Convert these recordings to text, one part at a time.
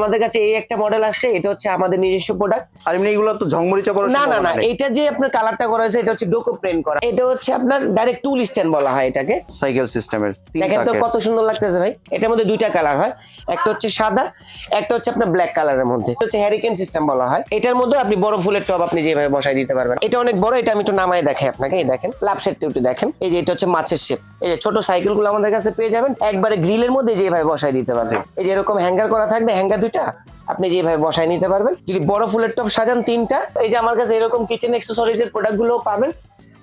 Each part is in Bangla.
আমাদের কাছে এই একটা মডেল আসছে এটা হচ্ছে আমাদের নিজস্ব প্রোডাক্ট আর এমনি এগুলো তো ঝংমরিচা পড়ার না না না এটা যে আপনার কালারটা করা হয়েছে এটা হচ্ছে ডোকো প্রিন্ট করা। এটা হচ্ছে আপনার ডাইরেক্ট টুল স্ট্যান্ড বলা হয় এটাকে। সাইকেল সিস্টেমের দেখেন তো কত সুন্দর লাগতেছে ভাই। এটার মধ্যে দুইটা কালার হয়। একটা হচ্ছে সাদা একটা হচ্ছে আপনার ব্ল্যাক কালারের মধ্যে। এটা হচ্ছে হ্যারিকেন সিস্টেম বলা হয়। এটার মধ্যে আপনি বড় ফুলের টপ আপনি যেভাবে বসাই দিতে পারবেন। এটা অনেক বড় এটা আমি একটু নামায় দেখাই আপনাকে। এই দেখেন লাভ সেটটা একটু দেখেন। এই যে এটা হচ্ছে মাছের শেপ এই যে ছোট সাইকেলগুলো আমাদের কাছে পেয়ে যাবেন। একবারে গ্রিলের মধ্যে যেভাবে বসাই দিতে পারবেন। এই যে এরকম হ্যাঙ্গার করা থাকবে। হ্যাঙ্গার দুইটা আপনি যেভাবে বসায় নিতে পারবেন। যদি বড় ফুলের টপ সাজান তিনটা এই যে আমার কাছে এরকম কিচেন এক্সেসরিজ এর প্রোডাক্টগুলো পাবেন।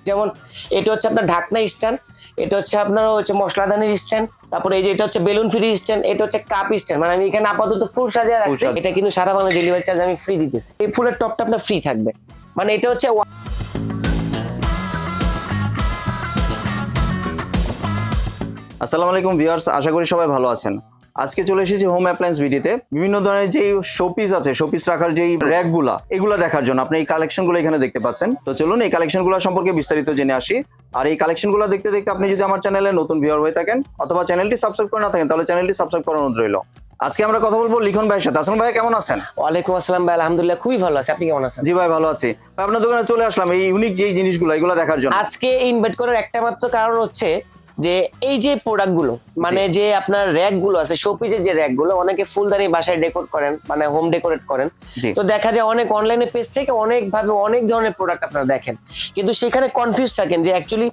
যেমন এটা হচ্ছে আপনার ঢাকনা স্ট্যান্ড এটা হচ্ছে আপনার হচ্ছে মশলাদানির স্ট্যান্ড তারপরে এই যে এটা হচ্ছে বেলুন ফ্রি স্ট্যান্ড এটা হচ্ছে কাপ স্ট্যান্ড মানে আমি এখানে আপাতত ফুল সাজিয়ে রাখছি। এটা কিন্তু সারা বাংলা ডেলিভারি চার্জ আমি ফ্রি দিতেছি। এই ফুলের টপটা আপনার ফ্রি থাকবে। মানে এটা হচ্ছে আসসালামু আলাইকুম ভিউয়ার্স আশা করি সবাই ভালো আছেন। আজকে চলে এসেছি হোম অ্যাপ্লায়েন্স ভিডিওতে বিভিন্ন ধরনের যে শোপিস আছে শোপিস রাখার যেই র্যাকগুলা এগুলো দেখার জন্য। আপনি এই কালেকশনগুলো এখানে দেখতে পাচ্ছেন। তো চলুন এই কালেকশন কালেকশনগুলো সম্পর্কে বিস্তারিত জেনে আসি। আর এই কালেকশন কালেকশনগুলো দেখতে দেখতে আপনি যদি আমার চ্যানেলে নতুন ভিউয়ার হয়ে থাকেন অথবা চ্যানেলটি সাবস্ক্রাইব করে না থাকেন তাহলে চ্যানেলটি সাবস্ক্রাইব করানো রইল। আজকে আমরা কথা বলব লিখন ভাইয়ের সাথে। আসলাম ভাই কেমন আছেন? ওয়ালাইকুম আসসালাম ভাই আলহামদুলিল্লাহ খুবই ভালো আছে। আপনি কেমন আছেন? জি ভাই ভালো আছি। ভাই, আপনার দোকানে চলে আসলাম। এই ইউনিক যে জিনিসগুলো এগুলো দেখার জন্য। আজকে ইনভাইট করার একটা মাত্র কারণ হচ্ছে যে এই যে প্রোডাক্টগুলো মানে যে আপনার র্যাকগুলো আছে শোপিসের যে র্যাকগুলো অনেকে ফুলদানি বাসায় ডেকোর করেন মানে হোম ডেকোরেট করেন। তো দেখা যায় অনেক অনলাইনে পেজ থেকে অনেক ভাবে অনেক ধরনের প্রোডাক্ট আপনারা দেখেন। কিন্তু সেখানে কনফিউজ থাকেন যে অ্যাকচুয়ালি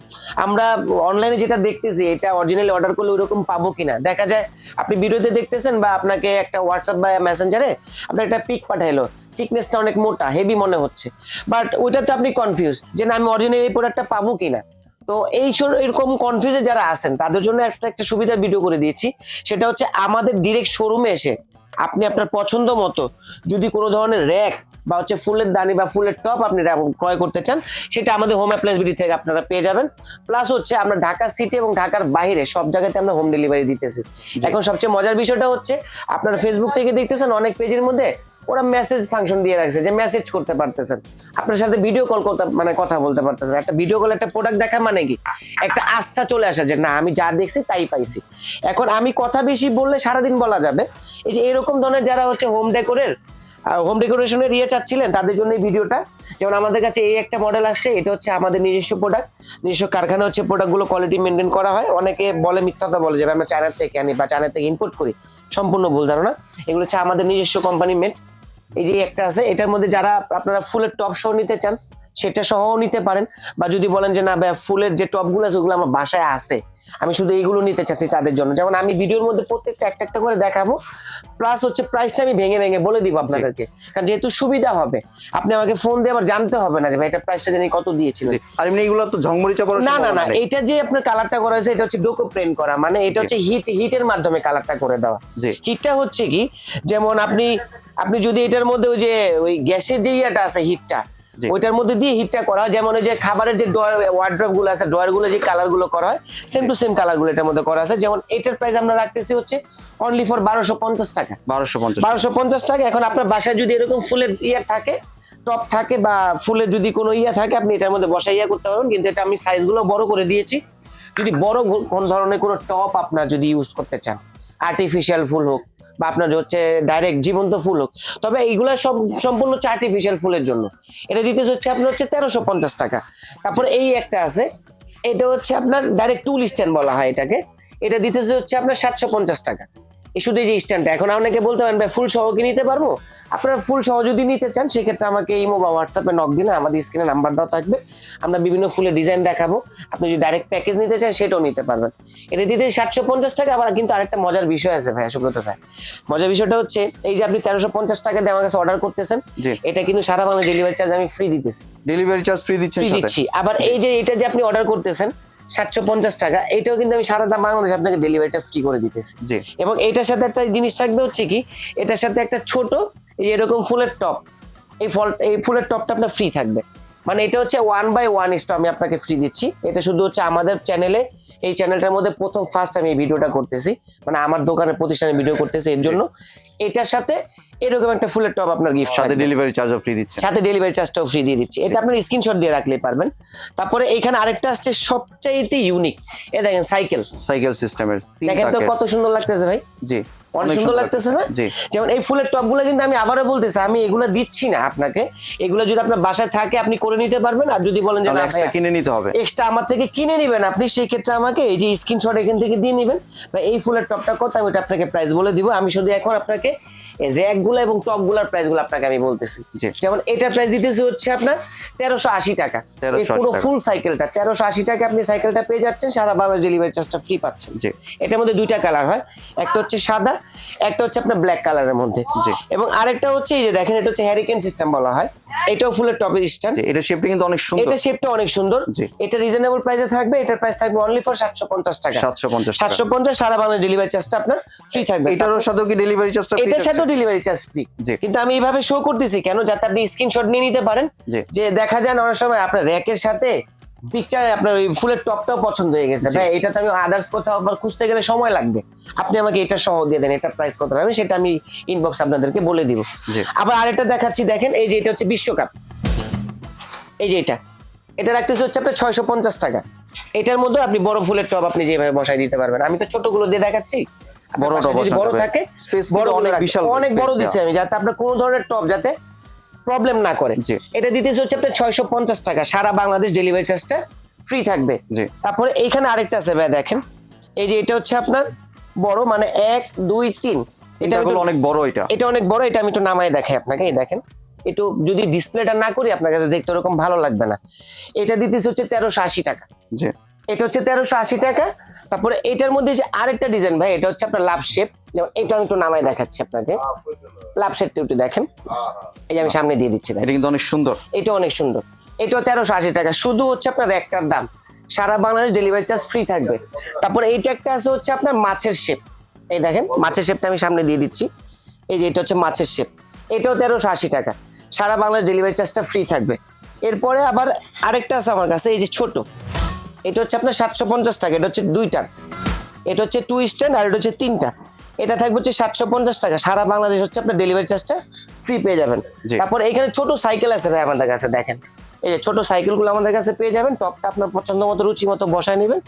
আমরা অনলাইনে যেটা দেখতেছি এটা অরিজিনালি অর্ডার করলে ওইরকম পাবো কিনা। দেখা যায় আপনি ভিডিওতে দেখতেছেন বা আপনাকে একটা হোয়াটসঅ্যাপ বা মেসেঞ্জারে আপনার একটা পিক পাঠাইলো। থিকনেসটা অনেক মোটা হেভি মনে হচ্ছে। বাট ওইটাতে আপনি কনফিউজ যে না আমি অরিজিনাল এই প্রোডাক্টটা পাবো কিনা। তো এই এরকম কনফিউজে যারা আছেন তাদের জন্য একটা একটা সুবিধা ভিডিও করে দিয়েছি। সেটা হচ্ছে আমাদের ডিরেক্ট শোরুমে এসে আপনি আপনার পছন্দ মতো যদি কোনো ধরনের র্যাক বা হচ্ছে ফুলের দানি বা ফুলের টপ আপনি ক্রয় করতে চান সেটা আমাদের হোম অ্যাপ্লায়েন্স বিডি থেকে আপনারা পেয়ে যাবেন। প্লাস হচ্ছে আমরা ঢাকা সিটি এবং ঢাকার বাইরে সব জায়গাতে আমরা হোম ডেলিভারি দিতেছি। এখন সবচেয়ে মজার বিষয়টা হচ্ছে আপনারা ফেসবুক থেকে দেখতেছেন অনেক পেজের মধ্যে ওরা মেসেজ ফাংশন দিয়ে রাখছে যে মেসেজ করতে পারতেছেন। আপনার সাথে ভিডিও কল করতে মানে কথা বলতে পারতেছেন। একটা ভিডিও কল একটা প্রোডাক্ট দেখা মানে কি? একটা আস্থা চলে আসা যে, না, আমি যা দেখছি তাই পাইছি। এখন আমি কথা বেশি বললে সারাদিন বলা যাবে। এই যে এরকম ধরনের যারা হচ্ছে হোম ডেকোরের হোম ডেকোরেশনের ইয়ে চাচ্ছিলেন, তাদের জন্য এই ভিডিওটা যেমন আমাদের কাছে এই একটা মডেল আসছে, এটা হচ্ছে আমাদের নিজস্ব প্রোডাক্ট নিজস্ব কারখানা হচ্ছে প্রোডাক্টগুলো কোয়ালিটি মেনটেন করা হয়। অনেকে বলে মিথ্যাটা বলে যাবে আমরা চায়নার থেকে আনি বা চায়না থেকে ইম্পোর্ট করি। সম্পূর্ণ ভুল ধারণা। এগুলো হচ্ছে আমাদের নিজস্ব কোম্পানি মেড এই যে একটা আছে, এটার মধ্যে যারা আপনারা ফুলের টপ সহ নিতে চান, সেটা সহ নিতে পারেন। বা যদি বলেন যে, না ভাই ফুলের যে টপগুলো আছে, ওগুলো আমার বাসায় আছে। আমি শুধু এইগুলো নিতে চাচ্ছি তাদের জন্য যেমন আমি ভিডিওর মধ্যে প্রত্যেকটা একটা একটা করে দেখাবো প্লাস হচ্ছে প্রাইসটা আমি ভেঙে ভেঙে বলে দিব আপনাদেরকে কারণ যেহেতু সুবিধা হবে আপনি আমাকে ফোন দিয়ে আবার জানতে হবে না যে ভাই এটা প্রাইসটা জানি কত দিয়েছিলেন। আর এমনি এগুলো তো ঝংমরিচা পড়ার না না না। এটা যে আপনার কালারটা করা হয়েছে এটা হচ্ছে ডোকো প্রিন্ট করা মানে এটা হচ্ছে হিট হিটের মাধ্যমে কালারটা করে দেওয়া জি। হিটটা হচ্ছে কি যেমন আপনি আপনি যদি এটার মধ্যে ওই যে ওই গ্যাসের যে ইয়েটা আছে হিটটা। ওইটার মধ্যে দিয়ে হিটটা করা হয়। যেমন যে খাবারের যে ড্রয়ার ওয়ার্ড্রপগুলো আছে ড্রয়ারগুলো যে কালারগুলো করা হয় সেম টু সেম কালারগুলো এটার মধ্যে করা আছে। যেমন এটার প্রাইস আমরা রাখতেছি হচ্ছে অনলি ফর বারোশো পঞ্চাশ টাকা। বারোশো পঞ্চাশ বারোশো পঞ্চাশ টাকা। এখন আপনার বাসায় যদি এরকম ফুলের ইয়ে থাকে টপ থাকে বা ফুলের যদি কোনো ইয়ে থাকে আপনি এটার মধ্যে বসা ইয়া করতে পারবেন। কিন্তু এটা আমি সাইজগুলো বড় করে দিয়েছি। যদি বড় কোন ধরনের কোনো টপ আপনার যদি ইউজ করতে চান আর্টিফিশিয়াল ফুল হোক বা আপনার হচ্ছে ডাইরেক্ট জীবন্ত ফুল হোক। তবে এইগুলো সব সম্পূর্ণ হচ্ছে আর্টিফিশিয়াল ফুলের জন্য। এটা দিতে হচ্ছে আপনার হচ্ছে তেরোশো পঞ্চাশ টাকা। তারপর এই একটা আছে। এটা হচ্ছে আপনার ডাইরেক্ট টুল স্ট্যান্ড বলা হয় এটাকে। এটা দিতেছে হচ্ছে আপনার সাতশো পঞ্চাশ টাকা। শুধু এই যে স্ট্যান্ডটা এখন অনেকে বলতে পারেন ভাই ফুল সহ কি নিতে পারব? আপনারা ফুল সহ যদি নিতে চান সেক্ষেত্রে আমাকে ইমো বা হোয়াটসঅ্যাপে নক দিলে আমাদের স্ক্রিনে নাম্বার দেওয়া থাকবে। আমরা বিভিন্ন ফুলের ডিজাইন দেখাবো। আপনি যদি ডাইরেক্ট প্যাকেজ নিতে চান সেটাও নিতে পারবেন। এটা দিতে সাতশো পঞ্চাশ টাকা আবার কিন্তু আরেকটা মজার বিষয় আছে ভাই সুব্রত ভাই। মজার বিষয়টা হচ্ছে এই যে আপনি তেরোশো পঞ্চাশ টাকা দিয়ে আমার কাছে অর্ডার করতেছেন। এটা কিন্তু সারা বাংলা ডেলিভারি চার্জ আমি ফ্রি দিতেছি। ডেলিভারি চার্জ ফ্রি দিচ্ছি। আবার এই যে এটা যে আপনি অর্ডার করতেছেন সাতশো পঞ্চাশ টাকা এটাও কিন্তু আমি সারা বাংলাদেশ আপনাকে ডেলিভারিটা ফ্রি করে দিতেছি। জি। এবং এটার সাথে একটা জিনিস থাকবে হচ্ছে কি এটার সাথে একটা ছোট এরকম ফুলের টপ এই ফল এই ফুলের টপটা আপনার ফ্রি থাকবে। মানে এটা হচ্ছে ওয়ান বাই ওয়ান স্টপ আমি আপনাকে ফ্রি দিচ্ছি। এটা শুধু হচ্ছে আমাদের চ্যানেলে এই চ্যানেলটার মধ্যে প্রথম ফার্স্ট আমি এই ভিডিওটা করতেছি। মানে আমার দোকানের প্রতিষ্ঠানে ভিডিও করতেছি এর জন্য। এটার সাথে এরকম একটা ফুলের টপ আপনার গিফট সাথে ডেলিভারি চার্জও ফ্রি দিচ্ছে। সাথে ডেলিভারি চার্জটাও ফ্রি দিয়ে দিচ্ছে। এটা আপনার স্ক্রিনশট দিয়ে রাখলে পারবেন। তারপরে এখানে আরেকটা আসছে সবচাইতে ইউনিক এ দেখেন সাইকেল সাইকেল সিস্টেমের দেখেন তো কত সুন্দর লাগতেছে ভাই। জি। অনেক সুন্দর লাগতেছে না? যেমন এই ফুলের টপগুলো কিন্তু আমি আবারও বলতেছি আমি এগুলো দিচ্ছি না আপনাকে। এগুলো যদি আপনার বাসায় থাকে আপনি করে নিতে পারবেন আর যদি বলেন যে না কিনে নিতে হবে। এক্সট্রা আমার থেকে কিনে নেবেন আপনি সেই ক্ষেত্রে আমাকে এই যে স্ক্রিনশট এখান থেকে দিয়ে নেবেন। বা এই ফুলের টপটা কত? আমি এটা আপনাকে প্রাইস বলে দিব। আমি শুধু এখন আপনাকে র্যাকগুলো এবং টপগুলার প্রাইসগুলো আপনাকে আমি বলতেছি। যেমন এটার প্রাইস দিতেছি হচ্ছে আপনার তেরোশো আশি টাকা। এই 1380 পুরো ফুল সাইকেলটা তেরোশো আশি টাকা আপনি সাইকেলটা পেয়ে যাচ্ছেন সারা বাংলার ডেলিভারি চার্জটা ফ্রি পাচ্ছেন। জি। এটার মধ্যে দুইটা কালার হয়। একটা হচ্ছে সাদা একটা হচ্ছে আপনার ব্ল্যাক কালারের মধ্যে। এবং আরেকটা হচ্ছে এই যে দেখেন এটা হচ্ছে হ্যারিকেন সিস্টেম বলা হয় এটাও ফুলের টপের স্ট্যান্ড এটা শেপটা কিন্তু অনেক সুন্দর এটা শেপটা অনেক সুন্দর। এটা রিজনেবল প্রাইসে থাকবে এটার প্রাইস থাকবে অনলি ফর সাতশো পঞ্চাশ টাকা 750 টাকা। সাতশো পঞ্চাশ সারা বাংলা ডেলিভারি চার্জটা আপনার ফ্রি থাকবে এটারও সাথেও কি ডেলিভারি চার্জটা এটার সাথেও ডেলিভারি চার্জ ফ্রি। কিন্তু আমি এইভাবে শো করতেছি কেন যাতে আপনি স্ক্রিনশট নিয়ে নিতে পারেন। যে দেখা যায় অনেক সময় আপনার র্যাকের সাথে পিকচারে আপনার ওই ফুলের টপটাও পছন্দ হয়ে গেছে। ভাই এটা তো আমি আদার্স কোথাও খুঁজতে গেলে সময় লাগবে। আপনি আমাকে এটা সহ দিয়ে দেন এটা প্রাইস কত হবে সেটা আমি ইনবক্স আপনাদেরকে বলে দিব। আবার আরেকটা দেখাচ্ছি দেখেন এই যে এটা হচ্ছে বিশ্বকাপ। এই যে এটা। এটা রাখতেছে হচ্ছে আপনার ছয়শো পঞ্চাশ টাকা। এটার মধ্যে আপনি বড় ফুলের টব আপনি যেভাবে বসাই দিতে পারবেন। আমি তো ছোটগুলো দিয়ে দেখাচ্ছি। বড়। থাকে বড় অনেক অনেক বিশাল অনেক বড় দিচ্ছি আমি যাতে আপনার কোনো ধরনের টপ যাতে প্রবলেম না করে। এটা দিতেছে হচ্ছে আপনার ছয়শো পঞ্চাশ টাকা। সারা বাংলাদেশ ডেলিভারি চার্জটা ফ্রি থাকবে। তারপরে এইখানে আরেকটা আছে ভাই দেখেন। এই যে এটা হচ্ছে আপনার বড় মানে এক দুই তিন। এটা অনেক বড় এটা। এটা অনেক বড় এটা আমি একটু নামায় দেখাই আপনাকে এই দেখেন। একটু যদি ডিসপ্লেটা না করি আপনার কাছে দেখতে ওরকম ভালো লাগবে না। এটা দিতেছে হচ্ছে তেরোশো আশি টাকা। এটা হচ্ছে তেরোশো আশি টাকা। তারপরে এটার মধ্যে যে আরেকটা ডিজাইন ভাই এটা হচ্ছে আপনার লাভ শেপ যেমন এটা আমি একটু নামায় দেখাচ্ছি আপনাকে। লাভ শেপটা একটু দেখেন। এই যে আমি সামনে দিয়ে দিচ্ছি দেখেন। এটা কিন্তু অনেক সুন্দর। এটা অনেক সুন্দর। এটাও তেরোশো আশি টাকা। শুধু হচ্ছে আপনার একটার দাম। সারা বাংলাদেশ ডেলিভারি চার্জ ফ্রি থাকবে। তারপরে এইটা একটা আছে হচ্ছে আপনার মাছের শেপ এই দেখেন মাছের শেপটা আমি সামনে দিয়ে দিচ্ছি। এই যে এটা হচ্ছে মাছের শেপ এটাও তেরোশো আশি টাকা। সারা বাংলাদেশ ডেলিভারি চার্জটা ফ্রি থাকবে। এরপরে আবার আরেকটা আছে আমার কাছে এই যে ছোট। এটা হচ্ছে আপনার সাতশো পঞ্চাশ টাকা। এটা হচ্ছে দুইটার। এটা হচ্ছে টু স্ট্যান্ড আর এটা হচ্ছে তিনটা। এটা থাকবে হচ্ছে সাতশো পঞ্চাশ টাকা। সারা বাংলাদেশ হচ্ছে আপনার ডেলিভারি চার্জটা ফ্রি পেয়ে যাবেন। তারপর এখানে ছোট সাইকেল আছে ভাই আমাদের কাছে দেখেন। এই যে ছোট সাইকেলগুলো আমাদের কাছে পেয়ে যাবেন টপটা আপনার পছন্দ মতো রুচি মতো বসায় নেবেন।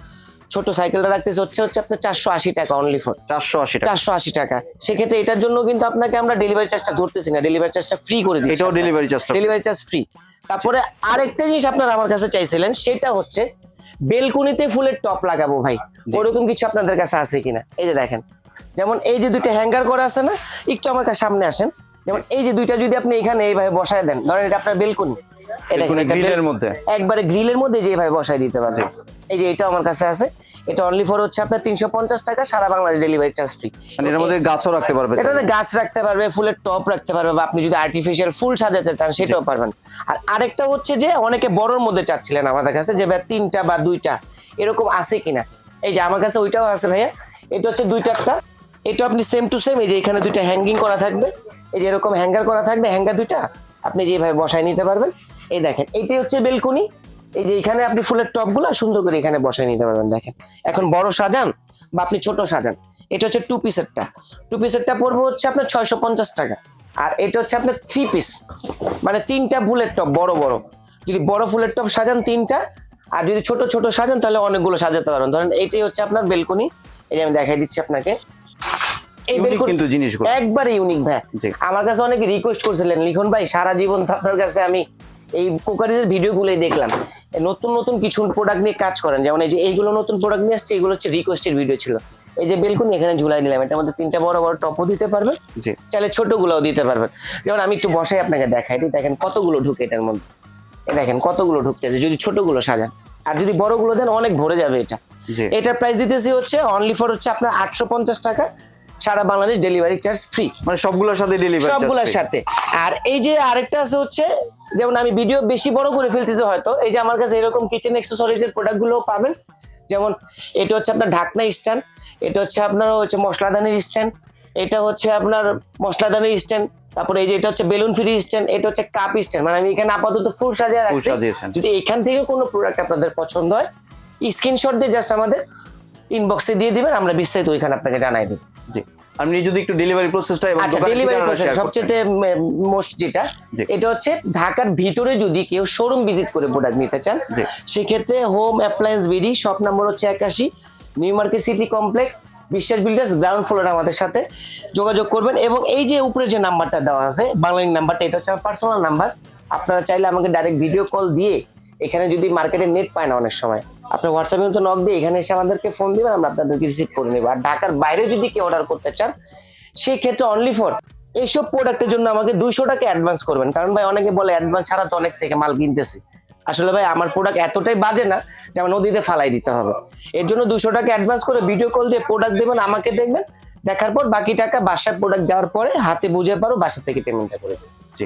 ছোট সাইকেলটা রাখতেছে হচ্ছে হচ্ছে আপনার চারশো আশি টাকা অনলি ফর চারশো আশি চারশো আশি টাকা। সেক্ষেত্রে এটার জন্য কিন্তু আপনাকে আমরা ডেলিভারি চার্জটা ধরতেছি না। ডেলিভারি চার্জটা ফ্রি করে দিচ্ছি এটাও delivery charge delivery charge free তারপরে আরেকটা জিনিস আপনারা আমার কাছে চাইছিলেন সেটা হচ্ছে বেলকুনিতে ফুলের টপ লাগাবো ভাই। ওরকম কিছু আপনাদের কাছে আছে কিনা? এই যে দেখেন যেমন এই যে দুইটা হ্যাঙ্গার করা আছে না একটু আমার কাছে সামনে আসেন। যেমন এই যে দুইটা যদি আপনি এখানে এইভাবে বসায় দেন ধরেন এটা আপনার বেলকুনি। দেখেন এটা গ্রিলের মধ্যে। একবারে গ্রিলের মধ্যে যে এইভাবে বসায় দিতে পারবেন। এই যে এটা আমার কাছে আছে। এটা অনলি ফর হচ্ছে আপনার তিনশো পঞ্চাশ টাকা সারা বাংলাদেশ ডেলিভারি চার্জ ফ্রি এর মধ্যে গাছও রাখতে পারবে এটাতে গাছ রাখতে পারবে ফুলের টপ রাখতে পারবে বা আপনি যদি আর্টিফিশিয়াল ফুল সাজাতে চান সেটাও পারবেন। আর আরেকটা হচ্ছে যে অনেকে বড়র মধ্যে চাচ্ছিলেন আমাদের কাছে যে ভাই তিনটা বা দুইটা এরকম আছে কিনা? এই যে আমার কাছে ওইটাও আছে ভাইয়া। এটা হচ্ছে দুই চারটা এটা আপনি সেম টু সেম এই যে এখানে দুইটা হ্যাঙ্গিং করা থাকবে, এই যে এরকম হ্যাঙ্গার করা থাকবে হ্যাঙ্গার দুইটা আপনি যেভাবে বসায় নিতে পারবেন। এই দেখেন এইটাই হচ্ছে বেলকুনি। এই যে এখানে আপনি ফুলের টপগুলো সুন্দর করে এখানে বসায় নিতে পারবেন, দেখেন। এখন বড় সাজান বা আপনি ছোট সাজান, এটা হচ্ছে টু পিসেরটা টু পিসেরটা পড়বে হচ্ছে আপনার ছয়শো পঞ্চাশ টাকা। আর এটা হচ্ছে আপনার থ্রি পিস মানে তিনটা ফুলের টপ, বড় বড়। যদি বড় ফুলের টপ সাজান তিনটা, আর যদি ছোট ছোট সাজান, তাহলে অনেকগুলো সাজাতে পারবেন। ধরেন এইটাই হচ্ছে আপনার বেলকনি। এই যে আমি দেখাই দিচ্ছি আপনাকে। কিন্তু জিনিসগুলো। একবারে ইউনিক ভাই। আমার কাছে অনেকে রিকোয়েস্ট করছিলেন লিখন ভাই সারা জীবন তো আপনার কাছে আমি এই ভিডিওগুলোই দেখলাম। নতুন নতুন কিছু প্রোডাক্ট নিয়ে কাজ করেন যেমন এই যে এইগুলো নতুন প্রোডাক্ট নিয়ে আসছে এগুলো হচ্ছে রিকোয়েস্টের ভিডিও ছিল। এই যে বেলকুনি এখানে ঝুলাই দিলাম মধ্যে তিনটা বড় বড় টপও দিতে পারবেন চাইলে ছোটগুলোও দিতে পারবেন। যেমন আমি একটু বসাই আপনাকে দেখাই দিই দেখেন কতগুলো ঢুকে এটার মধ্যে। দেখেন কতগুলো ঢুকতেছে যদি ছোটগুলো সাজান। আর যদি বড়গুলো দেন অনেক ভরে যাবে এটা। এটার প্রাইস দিতেছি হচ্ছে অনলি ফর হচ্ছে আপনার আটশো পঞ্চাশ টাকা সারা বাংলাদেশ ডেলিভারি চার্জ ফ্রি মানে সবগুলোর সাথে ডেলিভারি সবগুলোর সাথে। আর এই যে আরেকটা আছে হচ্ছে যেমন আমি ভিডিও বেশি বড় করে ফেলতেছি হয়তো এই যে আমার কাছে এরকম কিচেন অ্যাক্সেসরিজ এর প্রোডাক্টগুলো পাবেন। যেমন এটা হচ্ছে আপনার ঢাকনা স্ট্যান্ড এটা হচ্ছে আপনার হচ্ছে মশলাদানির স্ট্যান্ড এটা হচ্ছে আপনার মশলাদানির স্ট্যান্ড তারপরে এই যে এটা হচ্ছে বেলুন ফ্রি স্ট্যান্ড এটা হচ্ছে কাপ স্ট্যান্ড মানে আমি এখানে আপাতত ফুল সাজিয়ে রাখছি। যদি এখান থেকে কোনো প্রোডাক্ট আপনাদের পছন্দ হয় স্ক্রিনশট দিয়ে জাস্ট আমাদের ইনবক্সে দিয়ে দিবেন আমরা বিস্তারিত ওইখানে আপনাকে জানাই দিই জি। আপনি যদি একটু ডেলিভারি প্রসেসটা এবং আচ্ছা ডেলিভারি প্রসেস সবচেয়ে মোস্ট যেটা এটা হচ্ছে ঢাকার ভিতরে যদি কেউ শোরুম ভিজিট করে প্রোডাক্ট নিতে চান সেক্ষেত্রে home appliance BD shop number হচ্ছে একাশি new market city complex Biswas builders ground ফ্লোরে আমাদের সাথে যোগাযোগ করবেন। এবং এই যে উপরে যে নাম্বারটা দেওয়া আছে বাংলা নাম্বারটা এটা হচ্ছে আমার পার্সোনাল নাম্বার আপনারা চাইলে আমাকে ডাইরেক্ট ভিডিও কল দিয়ে এখানে যদি মার্কেটে নেট পায় না অনেক সময়। আপনি হোয়াটসঅ্যাপে তো নক দিয়ে এখানে এসে আমাদেরকে ফোন দিবেন, আমরা আপনাদেরকে রিসিভ করে নেব। আর ঢাকার বাইরে যদি কেউ অর্ডার করতে চান, সেই ক্ষেত্রে অনলি ফর এইসব প্রোডাক্টের জন্য আমাকে দুইশো টাকা অ্যাডভান্স করবেন। কারণ ভাই, অনেকে বলে অ্যাডভান্স ছাড়া তো অনেক থেকে মাল কিনতেছি। আসলে ভাই, আমার প্রোডাক্ট এতটাই বাজে না যে আমার নদীতে ফালাই দিতে হবে। এর জন্য দুশো টাকা অ্যাডভান্স করে ভিডিও কল দিয়ে প্রোডাক্ট দেবেন, আমাকে দেখবেন, দেখার পর বাকি টাকা বাসার প্রোডাক্ট যাওয়ার পরে হাতে বুঝে পারো, বাসা থেকে পেমেন্টটা করে দেবেন। জি।